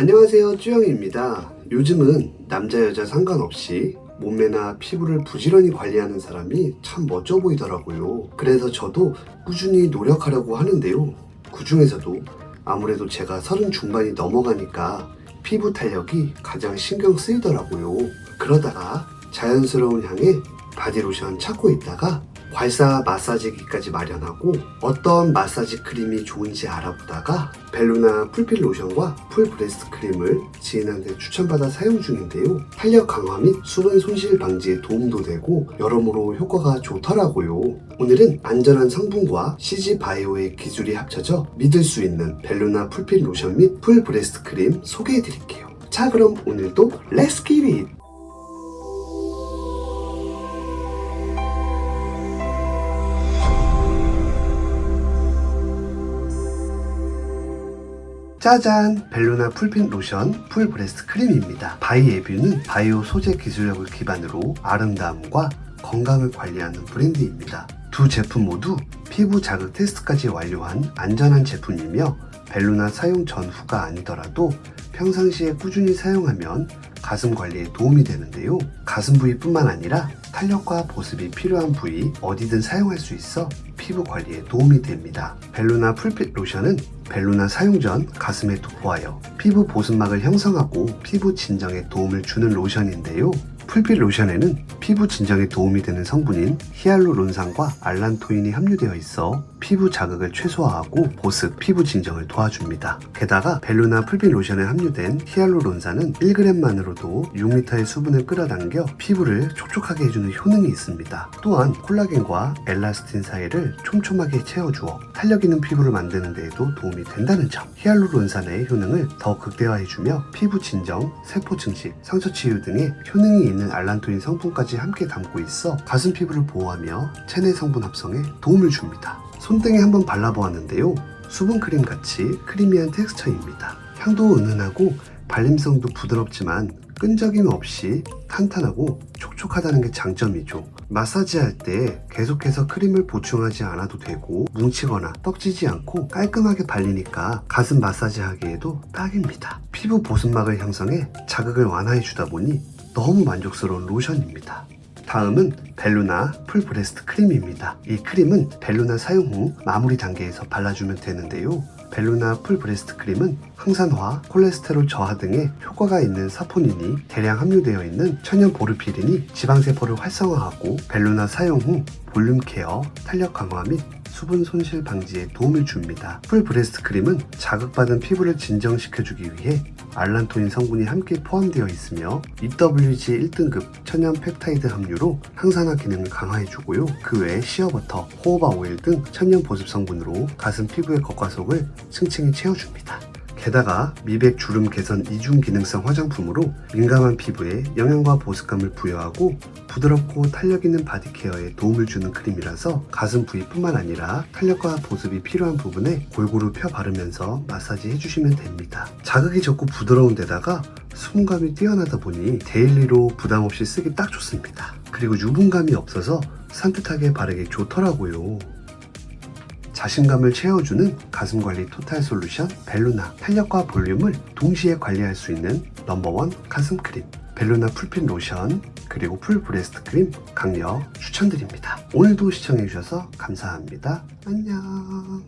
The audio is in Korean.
안녕하세요 쭈영입니다. 요즘은 남자 여자 상관없이 몸매나 피부를 부지런히 관리하는 사람이 참 멋져 보이더라고요. 그래서 저도 꾸준히 노력하려고 하는데요. 그 중에서도 아무래도 제가 서른 중반이 넘어가니까 피부 탄력이 가장 신경 쓰이더라고요. 그러다가 자연스러운 향의 바디로션 찾고 있다가 괄사 마사지기까지 마련하고 어떤 마사지 크림이 좋은지 알아보다가 벨루나 풀필 로션과 풀 브레스트 크림을 지인한테 추천받아 사용 중인데요. 탄력 강화 및 수분 손실 방지에 도움도 되고 여러모로 효과가 좋더라고요. 오늘은 안전한 성분과 CG 바이오의 기술이 합쳐져 믿을 수 있는 벨루나 풀필 로션 및 풀 브레스트 크림 소개해 드릴게요. 자 그럼 오늘도 렛츠 기릿! 짜잔! 벨루나 풀핀 로션 풀 브레스트 크림입니다. 바이 에뷰는 바이오 소재 기술력을 기반으로 아름다움과 건강을 관리하는 브랜드입니다. 두 제품 모두 피부 자극 테스트까지 완료한 안전한 제품이며 벨루나 사용 전후가 아니더라도 평상시에 꾸준히 사용하면 가슴 관리에 도움이 되는데요. 가슴 부위뿐만 아니라 탄력과 보습이 필요한 부위 어디든 사용할 수 있어 피부 관리에 도움이 됩니다. 벨루나 풀핏 로션은 벨루나 사용 전 가슴에 도포하여 피부 보습막을 형성하고 피부 진정에 도움을 주는 로션인데요. 풀핏 로션에는 피부 진정에 도움이 되는 성분인 히알루론산과 알란토인이 함유되어 있어 피부 자극을 최소화하고 보습, 피부 진정을 도와줍니다. 게다가 벨루나 풀핏 로션에 함유된 히알루론산은 1g만으로도 6리터의 수분을 끌어당겨 피부를 촉촉하게 해주는 효능이 있습니다. 또한 콜라겐과 엘라스틴 사이를 촘촘하게 채워주어 탄력 있는 피부를 만드는 데에도 도움이 된다는 점. 히알루론산의 효능을 더 극대화해주며 피부 진정, 세포 증식, 상처 치유 등의 효능이 있는 알란토인 성분까지 함께 담고 있어 가슴 피부를 보호하며 체내 성분 합성에 도움을 줍니다. 손등에 한번 발라보았는데요. 수분크림 같이 크리미한 텍스처입니다. 향도 은은하고 발림성도 부드럽지만 끈적임 없이 탄탄하고 촉촉하다는 게 장점이죠. 마사지 할 때 계속해서 크림을 보충하지 않아도 되고 뭉치거나 떡지지 않고 깔끔하게 발리니까 가슴 마사지 하기에도 딱입니다. 피부 보습막을 형성해 자극을 완화해 주다 보니 너무 만족스러운 로션입니다. 다음은 벨루나 풀 브레스트 크림입니다. 이 크림은 벨루나 사용 후 마무리 단계에서 발라주면 되는데요. 벨루나 풀 브레스트 크림은 항산화, 콜레스테롤 저하 등의 효과가 있는 사포닌이 대량 함유되어 있는 천연 보르피린이 지방세포를 활성화하고 벨루나 사용 후 볼륨 케어, 탄력 강화 및 수분 손실 방지에 도움을 줍니다. 풀 브레스트 크림은 자극받은 피부를 진정시켜주기 위해 알란토인 성분이 함께 포함되어 있으며 EWG 1등급 천연 펩타이드 함유로 항산화 기능을 강화해주고요. 그 외에 시어버터, 호호바 오일 등 천연 보습 성분으로 가슴 피부의 겉과 속을 층층이 채워줍니다. 게다가 미백 주름 개선 이중 기능성 화장품으로 민감한 피부에 영양과 보습감을 부여하고 부드럽고 탄력 있는 바디 케어에 도움을 주는 크림이라서 가슴 부위뿐만 아니라 탄력과 보습이 필요한 부분에 골고루 펴 바르면서 마사지 해주시면 됩니다. 자극이 적고 부드러운 데다가 수분감이 뛰어나다 보니 데일리로 부담 없이 쓰기 딱 좋습니다. 그리고 유분감이 없어서 산뜻하게 바르기 좋더라고요. 자신감을 채워주는 가슴 관리 토탈 솔루션 벨루나 탄력과 볼륨을 동시에 관리할 수 있는 넘버원 가슴 크림 벨루나 풀핀 로션 그리고 풀 브레스트 크림 강력 추천드립니다. 오늘도 시청해주셔서 감사합니다. 안녕